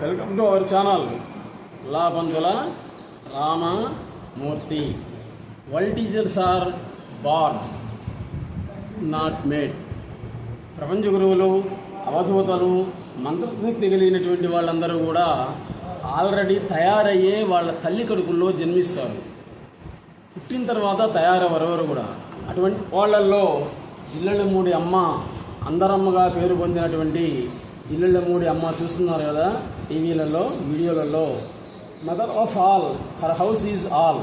Welcome to our channel. Lapanthula Ramamurthy. World teachers are born not made. ప్రపంచ గురువులు అవధూతలు మంత్రశక్తి కలిగినటువంటి వాళ్ళందరూ కూడా ఆల్రెడీ తయారయ్యే వాళ్ళ తల్లి కడుపుల్లో జన్మిస్తారు. పుట్టిన తర్వాత తయారవరెవరు కూడా? అటువంటి వాళ్ళల్లో మూడి అమ్మ అందరమ్మగా పేరు పొందినటువంటి ఇల్లుళ్ళ మూడి అమ్మ చూస్తున్నారు కదా టీవీలలో వీడియోలలో. Mother of all her house is all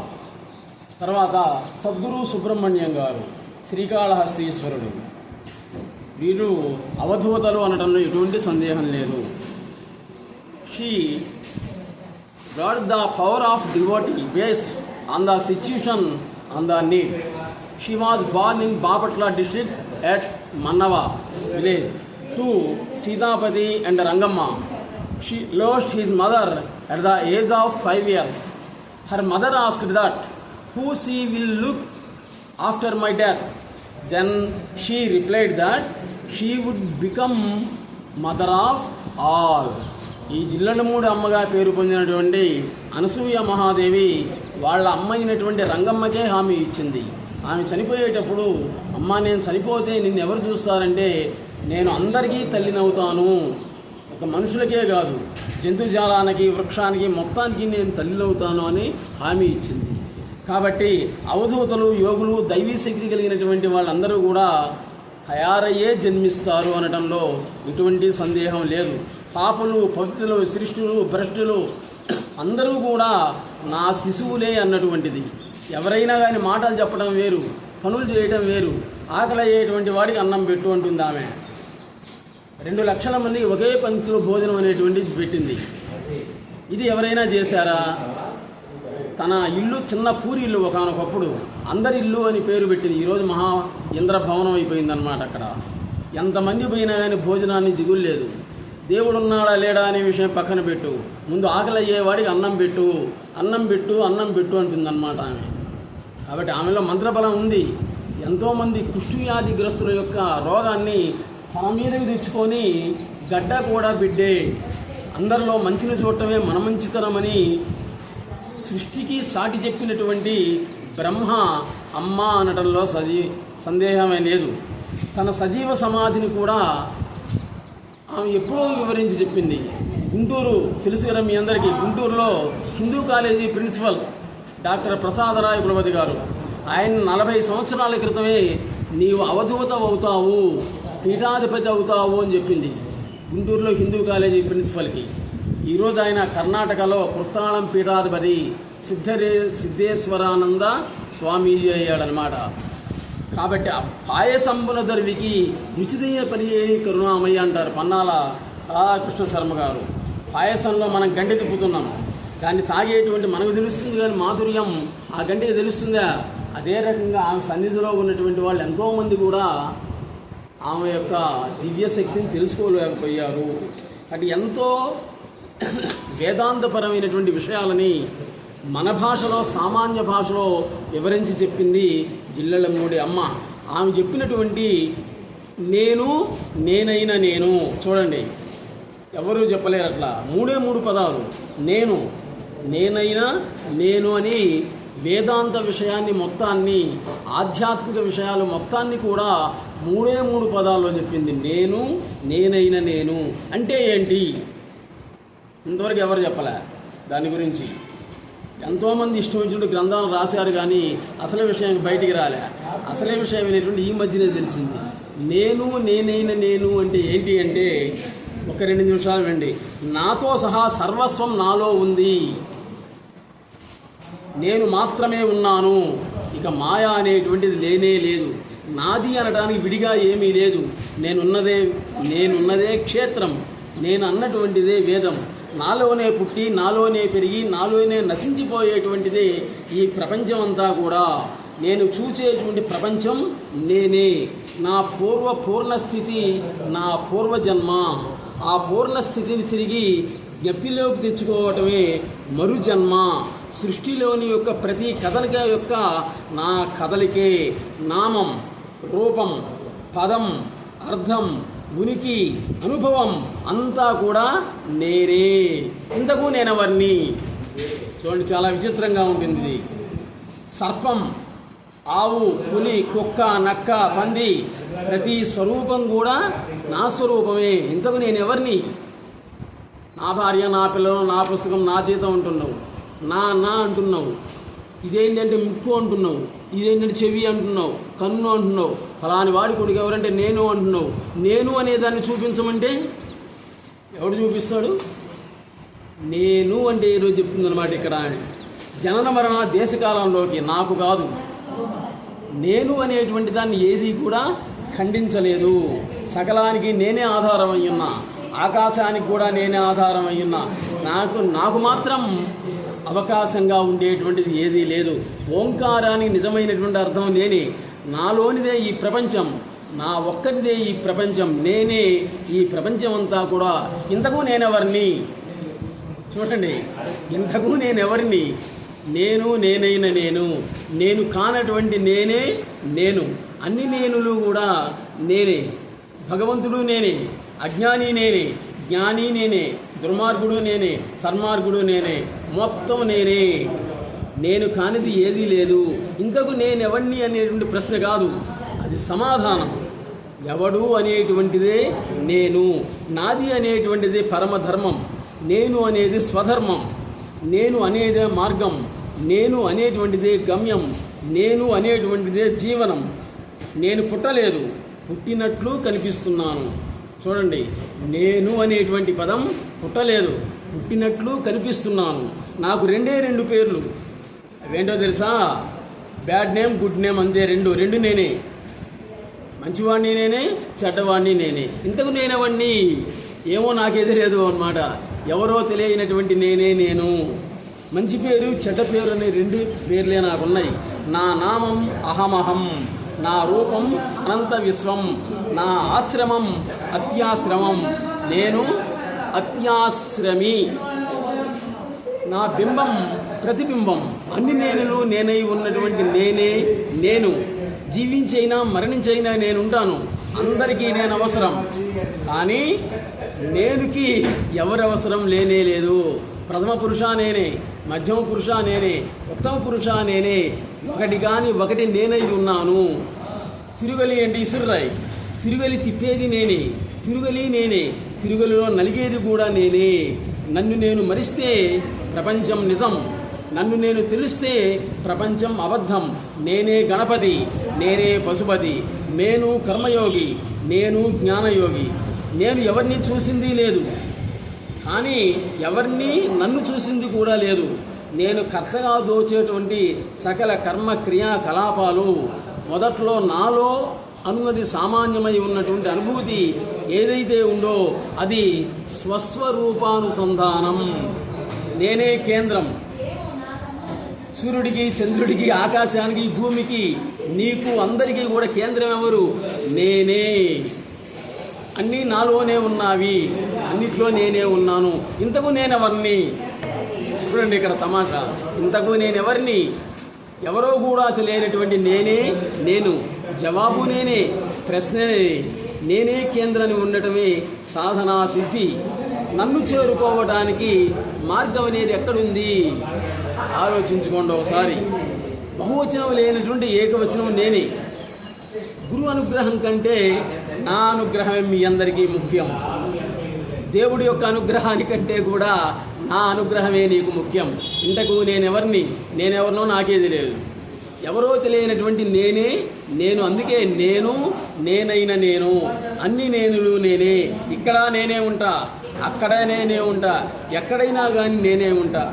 తర్వాత సద్గురు సుబ్రహ్మణ్యం గారు శ్రీకాళహస్తీశ్వరుడు. వీరు అవధూతలు అనడంలో ఎటువంటి సందేహం లేదు. She god the power of devotee base on the situation on the need she was born in Bapatla district at Mannava village to Sitapati and Rangamma. She lost his mother at the age of five years. Her mother asked that who she will look after my death. Then she replied that she would become mother of all. ఈ జిల్లలమూడి అమ్మగా పేరు పొందినటువంటి అనసూయ మహాదేవి వాళ్ళ అమ్మ అయినటువంటి రంగమ్మకే హామీ ఇచ్చింది ఆమె చనిపోయేటప్పుడు అమ్మ నేను చనిపోతే నిన్ను ఎవరు చూస్తారంటే నేను అందరికీ తల్లినవుతాను ఒక మనుషులకే కాదు జంతుజాలానికి వృక్షానికి మొత్తానికి నేను తల్లినవుతాను అని హామీ ఇచ్చింది. కాబట్టి అవధూతలు యోగులు దైవీ శక్తి కలిగినటువంటి వాళ్ళందరూ కూడా తయారయ్యే జన్మిస్తారు అనడంలో ఎటువంటి సందేహం లేదు. పాపలు పవిత్రులు సృష్టిలు భ్రష్టులు అందరూ కూడా నా శిశువులే అన్నటువంటిది. ఎవరైనా కానీ మాటలు చెప్పడం వేరు పనులు చేయడం వేరు ఆకలి అయ్యేటువంటి వాడికి అన్నం పెట్టు అంటుంది ఆమె. రెండు లక్షల మంది ఒకే పంక్తిలో భోజనం అనేటువంటిది పెట్టింది. ఇది ఎవరైనా చేశారా? తన ఇల్లు చిన్న పూరి ఇల్లు ఒకనొకప్పుడు అందరి ఇల్లు అని పేరు పెట్టింది. ఈరోజు మహా ఇంద్రభవనం అయిపోయిందనమాట అక్కడ. ఎంతమంది పోయినా కానీ భోజనాన్ని దిగులు లేదు. దేవుడు ఉన్నాడా లేడా అనే విషయం పక్కన పెట్టు. ముందు ఆకలి అయ్యేవాడికి అన్నం పెట్టు. అన్నం పెట్టు అన్నం పెట్టు అంటుందన్నమాట ఆమె. కాబట్టి ఆమెలో మంత్రబలం ఉంది. ఎంతోమంది కుష్ఠవ్యాధిగ్రస్తుల యొక్క రోగాన్ని తన మీదకి తెచ్చుకొని గడ్డ కూడా బిడ్డే. అందరిలో మంచిని చూడటమే మన మంచితనమని సృష్టికి చాటి చెప్పినటువంటి బ్రహ్మ అమ్మ అనటంలో సజీ సందేహమే లేదు. తన సజీవ సమాధిని కూడా ఆమె ఎప్పుడో వివరించి చెప్పింది. గుంటూరు తెలుసు కదా మీ అందరికీ గుంటూరులో Hindu college principal doctor Prasadaraya Kulapati గారు. ఆయన నలభై సంవత్సరాల క్రితమే నీవు అవధూత అవుతావు. పీఠాధిపతి అవుతావు అని చెప్పింది. గుంటూరులో హిందూ కాలేజీ ప్రిన్సిపల్కి. ఈరోజు ఆయన కర్ణాటకలో కృత్తాళం పీఠాధిపతి సిద్ధరే సిద్ధేశ్వరానంద స్వామీజీ అయ్యాడనమాట కాబట్టి ఆ పాయసంబుల దర్వికి రుచిదైన పని ఏని కరుణామయ్య అంటారు పన్నాల రాధాకృష్ణ శర్మ గారు. పాయసంలో మనం గంటె తిప్పుతున్నాం. దాన్ని తాగేటువంటి మనకు తెలుస్తుంది కానీ మాధుర్యం. ఆ గంటకి తెలుస్తుందా? అదే రకంగా ఆమె సన్నిధిలో ఉన్నటువంటి వాళ్ళు ఎంతోమంది కూడా ఆమె యొక్క దివ్య శక్తిని తెలుసుకోలేకపోయారు. అటు ఎంతో వేదాంతపరమైనటువంటి విషయాలని మన భాషలో సామాన్య భాషలో వివరించి చెప్పింది జిల్లెళ్ళమ్మూడి అమ్మ. ఆమె చెప్పినటువంటి నేను నేనైన నేను. చూడండి ఎవరూ చెప్పలేరు అట్లా? మూడే మూడు పదాలు. నేను నేనైనా నేను అని వేదాంత విషయాన్ని మొత్తాన్ని ఆధ్యాత్మిక విషయాలు మొత్తాన్ని కూడా మూడే మూడు పదాల్లో చెప్పింది. నేను నేనైన నేను. అంటే ఏంటి? ఇంతవరకు ఎవరు చెప్పలే? దాని గురించి. ఎంతోమంది ఇష్టం వచ్చినట్టు గ్రంథాలు రాశారు కానీ అసలు విషయం బయటికి రాలే. అసలే విషయం అనేటువంటి ఈ మధ్యనే తెలిసింది. నేను నేనైన నేను అంటే ఏంటి అంటే ఒక రెండు నిమిషాలు వెండి నాతో సహా సర్వస్వం నాలో ఉంది. నేను మాత్రమే ఉన్నాను. ఇక మాయ అనేటువంటిది లేనే లేదు. నాది అనడానికి విడిగా ఏమీ లేదు. నేనున్నదే నేనున్నదే క్షేత్రం. నేను అన్నటువంటిదే వేదం. నాలోనే పుట్టి నాలోనే పెరిగి నాలోనే నశించిపోయేటువంటిదే ఈ ప్రపంచం అంతా కూడా. నేను చూసేటువంటి ప్రపంచం నేనే. నా పూర్వ పూర్ణస్థితి నా పూర్వజన్మ. ఆ పూర్ణస్థితిని తిరిగి జ్ఞప్తిలోకి తెచ్చుకోవటమే మరుజన్మ. సృష్టిలోని యొక్క ప్రతి కదలిక యొక్క నా కదలికే నామం రూపం పదం అర్థం ఉనికి అనుభవం అంతా కూడా నేనే. ఇంతకు నేనెవరిని? చూడండి చాలా విచిత్రంగా ఉంటుంది ఇది. సర్పం ఆవు పులి కుక్క నక్క పంది ప్రతి స్వరూపం కూడా నా స్వరూపమే. ఇంతకు నేను ఎవరిని నా భార్య నా పిల్లలు నా పుస్తకం నా జీతం ఉంటున్నావు నా నా అంటున్నావు. ఇదేంటంటే ముక్కు అంటున్నావు. ఇదేంటంటే చెవి అంటున్నావు. కన్ను అంటున్నావు. ఫలాని వాడి కొడుకు ఎవరంటే నేను అంటున్నావు. నేను అనే దాన్ని చూపించమంటే ఎవడు చూపిస్తాడు? నేను అంటే ఈరోజు చెప్తుందనమాట ఇక్కడ. జనన మరణ దేశకాలంలోకి నాకు కాదు. నేను అనేటువంటి దాన్ని ఏది కూడా ఖండించలేదు. సకలానికి నేనే ఆధారం అయ్యున్నా ఆకాశానికి కూడా నేనే ఆధారం అయ్యున్నా నాకు నాకు మాత్రం అవకాశంగా ఉండేటువంటిది ఏదీ లేదు. ఓంకారానికి నిజమైనటువంటి అర్థం నేనే. నాలోనిదే ఈ ప్రపంచం. నా ఒక్కరిదే ఈ ప్రపంచం. నేనే ఈ ప్రపంచం అంతా కూడా. ఇంతకు నేనెవరిని? చూడండి. ఇంతకు నేనెవరిని? నేను నేనైన నేను. నేను కానటువంటి నేనే నేను. అన్ని నేనులు కూడా నేనే. భగవంతుడు నేనే. అజ్ఞాని నేనే. జ్ఞాని నేనే. దుర్మార్గుడు నేనే సన్మార్గుడు నేనే మొత్తం నేనే. నేను కానిది ఏదీ లేదు. ఇంతకు నేనెవడిని అనేటువంటి ప్రశ్న కాదు. అది సమాధానం. ఎవడు అనేటువంటిదే నేను. నాది అనేటువంటిది పరమధర్మం. నేను అనేది స్వధర్మం. నేను అనేదే మార్గం. నేను అనేటువంటిదే గమ్యం. నేను అనేటువంటిదే జీవనం. నేను పుట్టలేదు. పుట్టినట్లు కనిపిస్తున్నాను. చూడండి నేను అనేటువంటి పదం పుట్టలేదు పుట్టినట్లు కనిపిస్తున్నాను. నాకు రెండే రెండు పేర్లు. అవేంటో తెలుసా? బ్యాడ్ నేమ్ గుడ్ నేమ్ అంతే రెండు రెండు నేనే. మంచివాడిని నేనే చెడ్డవాడిని నేనే. ఇంతకు నేనవన్నీ ఏమో నాకెదిరేదు అనమాట ఎవరో తెలియనటువంటి నేనే నేను. మంచి పేరు చెడ్డ పేరు అనే రెండు పేర్లే నాకున్నాయి. నా నామం అహమహం నా రూపం అనంత విశ్వం. నా ఆశ్రమం అత్యాశ్రమం. నేను అత్యాశ్రమి. నా బింబం ప్రతిబింబం. అన్ని నేనులు నేనై ఉన్నటువంటి నేనే నేను. జీవించైనా మరణించైనా నేనుంటాను. అందరికీ నేను అవసరం. కానీ నేనుకి ఎవరు అవసరం లేనే లేదు. ప్రథమ పురుష నేనే మధ్యమ పురుష నేనే ఉత్తమ పురుష నేనే. ఒకటి కాని ఒకటి నేనై ఉన్నాను. తిరుగలి అంటే ఇసురురాయి. తిరుగలి తిప్పేది నేనే తిరుగలి నేనే తిరుగలిలో నలిగేది కూడా నేనే. నన్ను నేను మరిస్తే ప్రపంచం నిజం నన్ను నేను తెలిస్తే ప్రపంచం అబద్ధం. నేనే గణపతి నేనే పశుపతి నేను కర్మయోగి నేను జ్ఞానయోగి. నేను ఎవరిని చూసింది లేదు కానీ ఎవరిని నన్ను చూసింది కూడా లేదు. నేను కర్తగా దోచేటువంటి సకల కర్మ క్రియాకలాపాలు మొదట్లో నాలో అనున్నది సామాన్యమై ఉన్నటువంటి అనుభూతి ఏదైతే ఉందో అది స్వస్వరూపానుసంధానం. నేనే కేంద్రం. సూర్యుడికి చంద్రుడికి ఆకాశానికి భూమికి నీకు అందరికీ కూడా కేంద్రం ఎవరు? నేనే. అన్నీ నాలోనే ఉన్నావి. అన్నిట్లో నేనే ఉన్నాను. ఇంతకు నేనెవరిని? చూడండి ఇక్కడ తమాషా. ఇంతకు నేనెవరిని? ఎవరో కూడా తెలియనటువంటి నేనే నేను. జవాబు నేనే ప్రశ్న నేనే. కేంద్రాన్ని ఉండటమే సాధనా సిద్ధి. నన్ను చేరుకోవడానికి మార్గం అనేది ఎక్కడుంది? ఆలోచించుకోండి ఒకసారి. బహువచనం లేనటువంటి ఏకవచనం నేనే. గురు అనుగ్రహం కంటే నా అనుగ్రహమే మీ అందరికీ ముఖ్యం. దేవుడి యొక్క అనుగ్రహానికంటే కూడా నా అనుగ్రహమే నీకు ముఖ్యం. ఇంతకు నేనెవరిని? నేనెవరినో నాకేది లేదు ఎవరో తెలియనటువంటి నేనే నేను అందుకే నేను నేనైన నేను అన్ని నేనులు నేనే ఇక్కడ నేనే ఉంటా అక్కడ నేనే ఉంటా ఎక్కడైనా కానీ నేనే ఉంటా.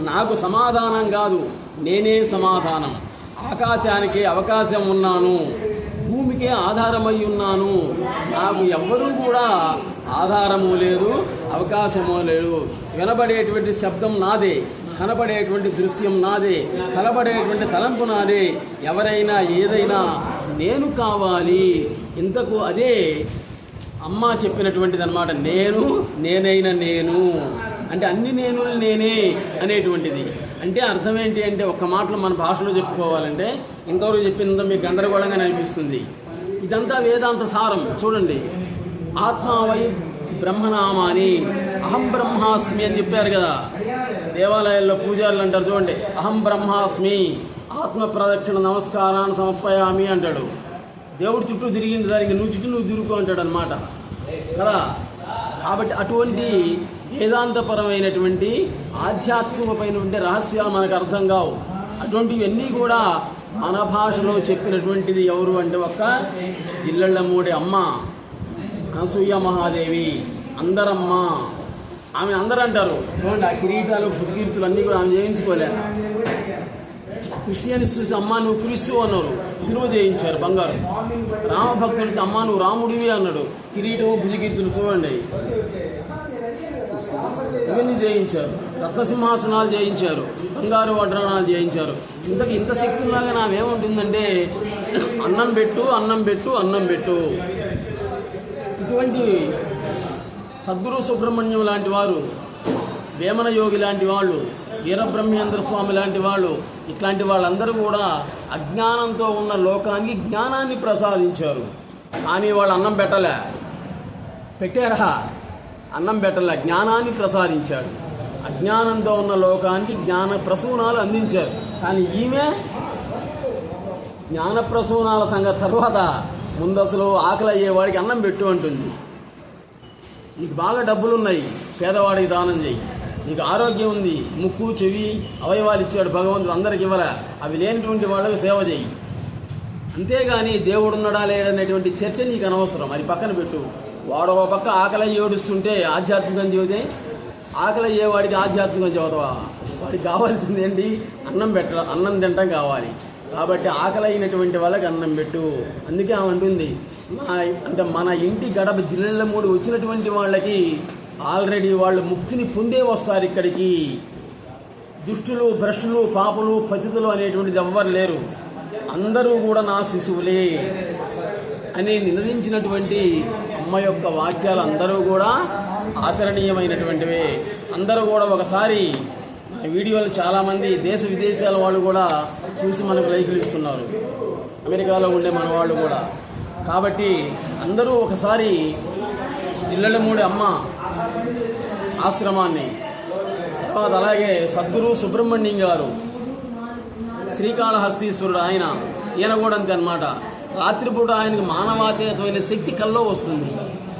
నాకు సమాధానం కాదు నేనే సమాధానం. ఆకాశానికి అవకాశం ఉన్నాను భూమికే ఆధారమై ఉన్నాను. నాకు ఎవ్వరూ కూడా ఆధారము లేదు అవకాశము లేదు. వినబడేటువంటి శబ్దం నాదే. కనబడేటువంటి దృశ్యం నాదే కనబడేటువంటి తలంపు నాదే. ఎవరైనా ఏదైనా నేను కావాలి. ఇంతకు అదే అమ్మ చెప్పినటువంటిది అనమాట నేను నేనైన నేను. అంటే అన్ని నేను నేనే అనేటువంటిది. అంటే అర్థం ఏంటి అంటే ఒక్క మాటలో మన భాషలో చెప్పుకోవాలంటే ఇంతవరకు చెప్పినంత మీకు గందరగోళంగా అనిపిస్తుంది. ఇదంతా వేదాంత సారం. చూడండి. ఆత్మావై బ్రహ్మనామాని. అహం బ్రహ్మాస్మి అని చెప్పారు కదా. దేవాలయాల్లో పూజారులు అంటారు చూడండి. అహం బ్రహ్మాస్మి ఆత్మ ప్రదక్షిణ నమస్కారాన్ని సమర్పయామి అంటాడు. దేవుడు చుట్టూ తిరిగిన దానికి నువ్వు చుట్టూ నువ్వు తిరుగుకో అంటాడు అనమాట కదా? కాబట్టి అటువంటి వేదాంతపరమైనటువంటి ఆధ్యాత్మికమైనటువంటి రహస్యాలు మనకు అర్థం కావు. అటువంటివన్నీ కూడా మన భాషలో చెప్పినటువంటిది ఎవరు అంటే ఒక్క జిల్లెళ్ళమూడి అమ్మ. అనసూయ మహాదేవి అందరమ్మ. ఆమె అందరూ అంటారు చూడండి ఆ కిరీటాలు పుట్టుకీర్తులు అన్నీ కూడా ఆమె చేయించుకోలే. క్రిస్టియన్స్ చూసి అమ్మా నువ్వు క్రీస్తు అన్నారు. సిలువ చేయించారు బంగారు. రామభక్తుడికి అమ్మా నువ్వు రాముడివి అన్నాడు. కిరీటము భుజకీర్తులు చూడండి. ఇవన్నీ చేయించారు. రత్నసింహాసనాలు చేయించారు. బంగారు వడ్రణాలు చేయించారు. ఇంతకు ఇంత శక్తి ఉన్నాగా నామేముంటుందంటే అన్నం పెట్టు అన్నం పెట్టు అన్నం పెట్టు. ఇటువంటి సద్గురు సుబ్రహ్మణ్యం లాంటి వారు వేమన యోగి లాంటి వాళ్ళు వీరబ్రహ్మేంద్ర స్వామి లాంటి వాళ్ళు ఇట్లాంటి వాళ్ళందరూ కూడా అజ్ఞానంతో ఉన్న లోకానికి జ్ఞానాన్ని ప్రసాదించారు. కానీ వాళ్ళు అన్నం పెట్టలే. పెట్టారా? అన్నం పెట్టలే. జ్ఞానాన్ని ప్రసాదించాడు అజ్ఞానంతో ఉన్న లోకానికి జ్ఞాన ప్రసూనాలు అందించారు. కానీ ఈమె జ్ఞాన ప్రసూనాల సంగతి తర్వాత ముందు అసలు ఆకలి అయ్యేవాడికి అన్నం పెట్టు అంటుంది. నీకు బాగా డబ్బులున్నాయి పేదవాడికి దానం చేయి నీకు ఆరోగ్యం ఉంది ముక్కు చెవి అవయవాలు ఇచ్చాడు భగవంతుడు అందరికి ఇవ్వరా? అవి లేనటువంటి వాళ్ళకి సేవ చేయి అంతేగాని దేవుడు ఉన్నాడా లేడనేటువంటి చర్చ నీకు అనవసరం. అది పక్కన పెట్టు. వాడు ఒక పక్క ఆకలి ఏడుస్తుంటే ఆధ్యాత్మికం చెబితే ఆకలి అయ్యేవాడికి ఆధ్యాత్మికం చదువుతావా వాడికి కావాల్సింది ఏంటి? అన్నం పెట్ట అన్నం తినటం కావాలి. కాబట్టి ఆకలి అయినటువంటి వాళ్ళకి అన్నం పెట్టు. అందుకే ఆమె అంటుంది మా అంటే మన ఇంటి గడప జిల్లెల మూడు వచ్చినటువంటి వాళ్ళకి ఆల్రెడీ వాళ్ళు ముక్తిని పొందే వస్తారు ఇక్కడికి. దుష్టులు భ్రష్టులు పాపులు పతితులు అనేటువంటిది ఎవ్వరు లేరు. అందరూ కూడా నా శిశువులే అని నినదించినటువంటి అమ్మ యొక్క వాక్యాలు అందరూ కూడా ఆచరణీయమైనటువంటివే. అందరూ కూడా ఒకసారి మన వీడియోలు చాలామంది దేశ విదేశాల వాళ్ళు కూడా చూసి మనకు లైకులు ఇస్తున్నారు. అమెరికాలో ఉండే మన వాళ్ళు కూడా. కాబట్టి అందరూ ఒకసారి జిల్లెలమూడి అమ్మ ఆశ్రమాన్ని తర్వాత అలాగే సద్గురు సుబ్రహ్మణ్యం గారు శ్రీకాళహస్తీశ్వరుడు ఆయన ఈయన కూడా అంతే అనమాట రాత్రిపూట ఆయనకు మానవాతీతమైన శక్తి కల్లో వస్తుంది.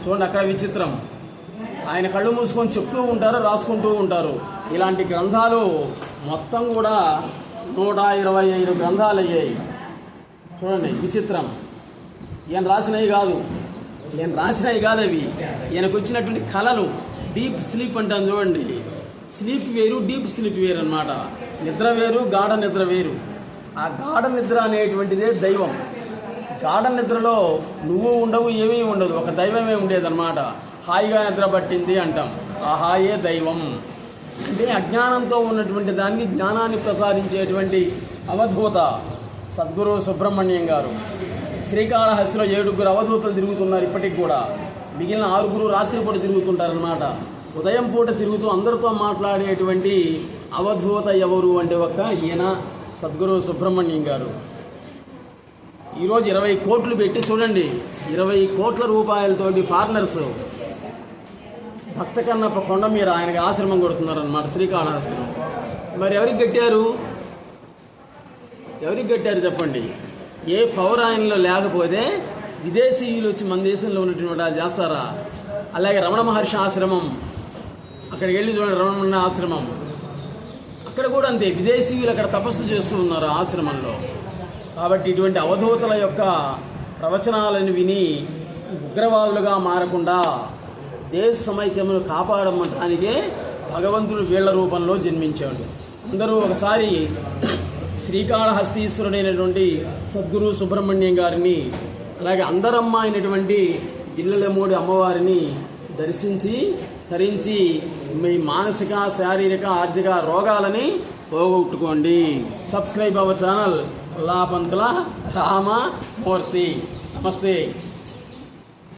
చూడండి అక్కడ విచిత్రం. ఆయన కళ్ళు మూసుకొని చెప్తూ ఉంటారు రాసుకుంటూ ఉంటారు. ఇలాంటి గ్రంథాలు మొత్తం కూడా నూట ఇరవై ఐదు గ్రంథాలు అయ్యాయి చూడండి విచిత్రం. ఈయన రాసినవి కాదు. ఈయన రాసినవి కాదు అవి. ఈయనకు వచ్చినటువంటి కళలు డీప్ స్లీప్ అంటాను చూడండి. స్లీప్ వేరు డీప్ స్లీప్ వేరు అన్నమాట. నిద్ర వేరు గాఢ నిద్ర వేరు. ఆ గాఢ నిద్ర అనేటువంటిదే దైవం. గాఢ నిద్రలో నువ్వు ఉండవు ఏమీ ఉండదు. ఒక దైవమే ఉండేదన్నమాట. హాయిగా నిద్ర పట్టింది అంటాం. ఆ హాయే దైవం. అంటే అజ్ఞానంతో ఉన్నటువంటి దానికి జ్ఞానాన్ని ప్రసాదించేటువంటి అవధూత సద్గురు సుబ్రహ్మణ్యం గారు. శ్రీకాళహస్తిలో ఏడుగురు అవధూతలు తిరుగుతున్నారు ఇప్పటికి కూడా. మిగిలిన ఆరుగురు రాత్రిపూట తిరుగుతుంటారనమాట ఉదయం పూట తిరుగుతూ అందరితో మాట్లాడేటువంటి అవధూత ఎవరు అంటే ఒక ఈయన సద్గురు సుబ్రహ్మణ్యం గారు. ఈరోజు ఇరవై కోట్లు పెట్టి చూడండి. ఇరవై కోట్ల రూపాయలతోటి ఫారినర్స్ భక్త కన్నప్ప కొండ మీద ఆయనకి ఆశ్రమం కొడుతున్నారన్నమాట శ్రీకాళహస్తిలో. మరి ఎవరికి కట్టారు? ఎవరికి కట్టారు చెప్పండి? ఏ పౌరాయణలో లేకపోతే విదేశీయులు వచ్చి మన దేశంలో ఉన్నటువంటి వాళ్ళు చేస్తారా? అలాగే రమణ మహర్షి ఆశ్రమం. అక్కడికి వెళ్ళి చూడండి రమణ ఆశ్రమం. అక్కడ కూడా అంతే విదేశీయులు అక్కడ తపస్సు చేస్తూ ఉన్నారు ఆశ్రమంలో. కాబట్టి ఇటువంటి అవధూతల యొక్క ప్రవచనాలను విని ఉగ్రవాదులుగా మారకుండా దేశ సమైక్యమును కాపాడమటానికే భగవంతుడు వీళ్ళ రూపంలో జన్మించాడు. అందరూ ఒకసారి శ్రీకాళహస్తీశ్వరుడైనటువంటి సద్గురు సుబ్రహ్మణ్యం గారిని అలాగే అందరమ్మ అయినటువంటి జిల్లెలమూడి అమ్మవారిని దర్శించి తరించి మీ మానసిక శారీరక ఆర్థిక రోగాలని పోగొట్టుకోండి. Subscribe our channel Lapanthula Ramamurthy. నమస్తే.